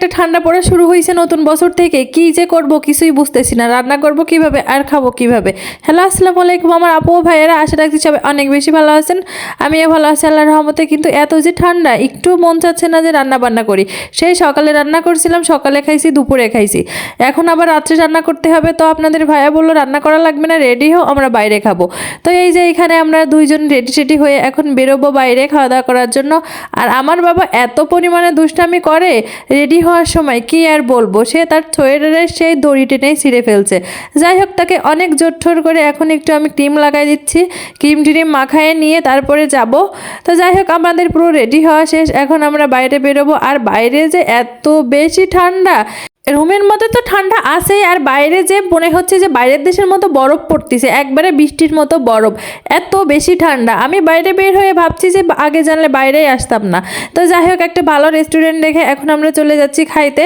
একটা ঠান্ডা পড়া শুরু হয়েছে নতুন বছর থেকে। কি যে করব কিছুই বুঝতেছি না। রান্না করব কীভাবে আর খাব কীভাবে? হ্যালো, আসসালামু আলাইকুম। আমার আপু ভাইয়েরা, আশা রাখছি সবাই অনেক বেশি ভালো আছেন। আমিও ভালো আছি আল্লাহ রহমতে। কিন্তু এত যে ঠান্ডা, একটু মন চাচ্ছে না যে রান্না বান্না করি। সেই সকালে রান্না করছিলাম, সকালে খাইছি, দুপুরে খাইছি। এখন আবার রাত্রে রান্না করতে হবে। তো আপনাদের ভাইয়া বলল, রান্না করা লাগবে না, রেডি হও, আমরা বাইরে খাব। তো এই যে এখানে আমরা দুইজন রেডি সেডি হয়ে এখন বেরোবো বাইরে খাওয়া দাওয়া করার জন্য। আর আমার বাবা এত পরিমাণে দুষ্টামি করে, রেডি হওয়ার সময় কি আর বলব? সে তার সোয়েটারের সেই দড়ি টেনেই ছিঁড়ে ফেলছে। যাই হোক, তাকে অনেক জোর করে এখন একটু আমি ক্রিম লাগাই দিচ্ছি। ক্রিম টিম মাখায় নিয়ে তারপরে যাব। তো যাই হোক, আমাদের পুরো রেডি হওয়া শেষ। এখন আমরা বাইরে বেরোবো। আর বাইরে যে এত বেশি ঠান্ডা, রুমের ঠান্ডা আছে আর বাইরে যে মনে হচ্ছে যে বাইরের দেশের মতো বরফ পড়তেছে, একবারে বৃষ্টির মতো বরফ। এত বেশি ঠান্ডা। আমি বাইরে বের হয়ে ভাবছি যে আগে জানলে বাইরেই আসতাম না। তো যাই হোক, একটা ভালো রেস্টুরেন্ট দেখে এখন আমরা চলে যাচ্ছি খাইতে।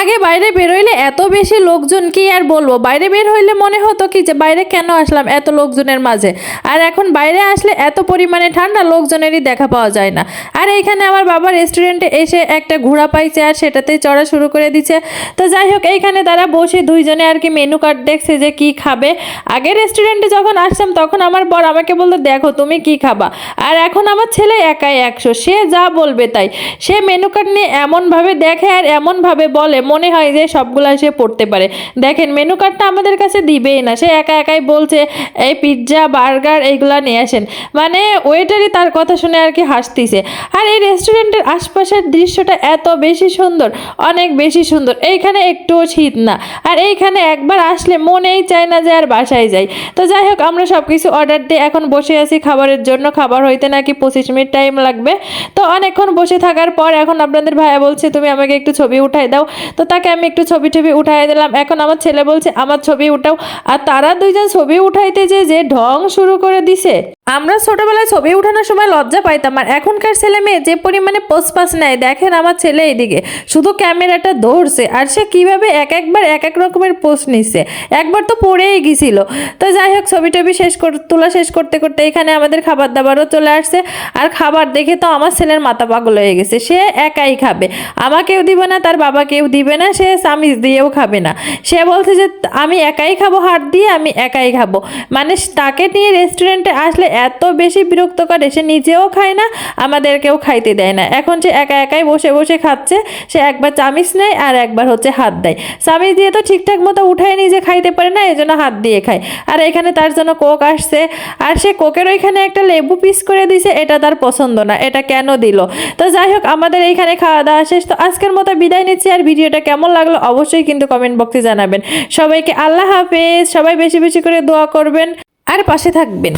আগে বাইরে বেরোইলে এত বেশি লোকজন কি আর বলব? বাইরে বের হইলে মনে হতো কি যে বাইরে কেন আসলাম এত লোকজনের মাঝে? আর এখন বাইরে আসলে এত পরিমাণে ঠান্ডা লোকজনেরই দেখা পাওয়া যায় না। আর এইখানে আমার বাবা রেস্টুরেন্টে এসে একটা ঘোড়া পাইছে আর সেটাতেই চড়া শুরু করে দিচ্ছে তো যাই হোক, এইখানে তারা বসে দুইজনে আর কি মেনু কার্ড দেখছে যে কি খাবে। আগে রেস্টুরেন্টে যখন আসতাম, তখন আমার বর আমাকে বলতো, দেখো, তুমি কি খাবা? আর এখন আমার ছেলে একাই একশো, সে যা বলবে তাই। সে মেনু কার্ড নিয়ে এমনভাবে দেখে আর এমনভাবে বলে। মনে হয় যে সবগুলো সে পড়তে পারে। দেখেন মেনু কার্ডটা আমাদের কাছে দিবেই না। সে একা একাই বলছে, এই পিৎজা বার্গার এইগুলা নিয়ে আসেন। মানে ওয়েটারই তার কথা শুনে আর কি হাসতিছে। আর এই রেস্টুরেন্টের আশপাশের দৃশ্যটা এত বেশি সুন্দর, অনেক বেশি সুন্দর। এইখানে একটুও শীত না। আর এইখানে একবার আসলে মনেই চায় না যে আর বাসায় যাই। তো যাই হোক, আমরা সব কিছু অর্ডার দিয়ে এখন বসে আছি খাবারের জন্য। খাবার হইতে নাকি পঁচিশ মিনিট টাইম লাগবে। তো অনেকক্ষণ বসে থাকার পর এখন আপনাদের ভাইয়া বলছে, তুমি আমাকে একটু ছবি উঠাই দাও। তো তাকে আমি একটু ছবি টবি উঠাই দিলাম। এখন আমার ছেলে বলছে, আমার ছবি উঠাও। আর তারা দুইজন ছবি উঠাইতে যে যে ঢং শুরু করে দিছে। আমরা ছোটবেলায় ছবি উঠানোর সময় লজ্জা পাইতাম, আর এখনকার ছেলে মেয়ে যে পরিমাণে পোস্টপাস নেয়, দেখেন আমার ছেলে এইদিকে, শুধু ক্যামেরাটা ধরছে, আর সে কীভাবে এক একবার এক এক রকমের পোস্ট নিচ্ছে, একবার তো পড়েই গেছিল। তো যাই হোক, ছবি টবি শেষ কর, তোলা শেষ করতে করতে এখানে আমাদের খাবার দাবারও চলে আসছে, আর খাবার দেখে তো আমার ছেলের মাথা পাগল হয়ে গেছে, সে একাই খাবে। আমাকেও দিবে না, তার বাবাকেও দিবে না, সে চামিচ দিয়েও খাবে না। সে বলছে যে, আমি একাই খাব, হাত দিয়ে আমি একাই খাব। মানে তাকে নিয়ে রেস্টুরেন্টে আসলে এত বেশি বিরক্ত করে, সে নিজেও খায় না, আমাদেরকেও খাইতে দেয় না। এখন সে একা একাই বসে বসে খাচ্ছে, সে একবার চামিচ নেয় আর একবার হচ্ছে হাত দেয়। চামিচ দিয়ে তো ঠিকঠাক মতো উঠায় নিজে খাইতে পারে না এই জন্য হাত দিয়ে খায়। আর এখানে তার জন্য কোক আসছে, আর সে কোকের ওইখানে একটা লেবু পিস করে দিছে, এটা তার পছন্দ না, এটা কেন দিল? তো যাই হোক, আমাদের এইখানে খাওয়া দাওয়া শেষ। তো আজকের মতো বিদায় নিচ্ছি, আর ভিডিওটা কেমন লাগল অবশ্যই কিন্তু কমেন্ট বক্সে জানাবেন। সবাইকে আল্লাহ হাফেজ, সবাই বেশি বেশি করে দোয়া করবেন, আর পাশে থাকবেন।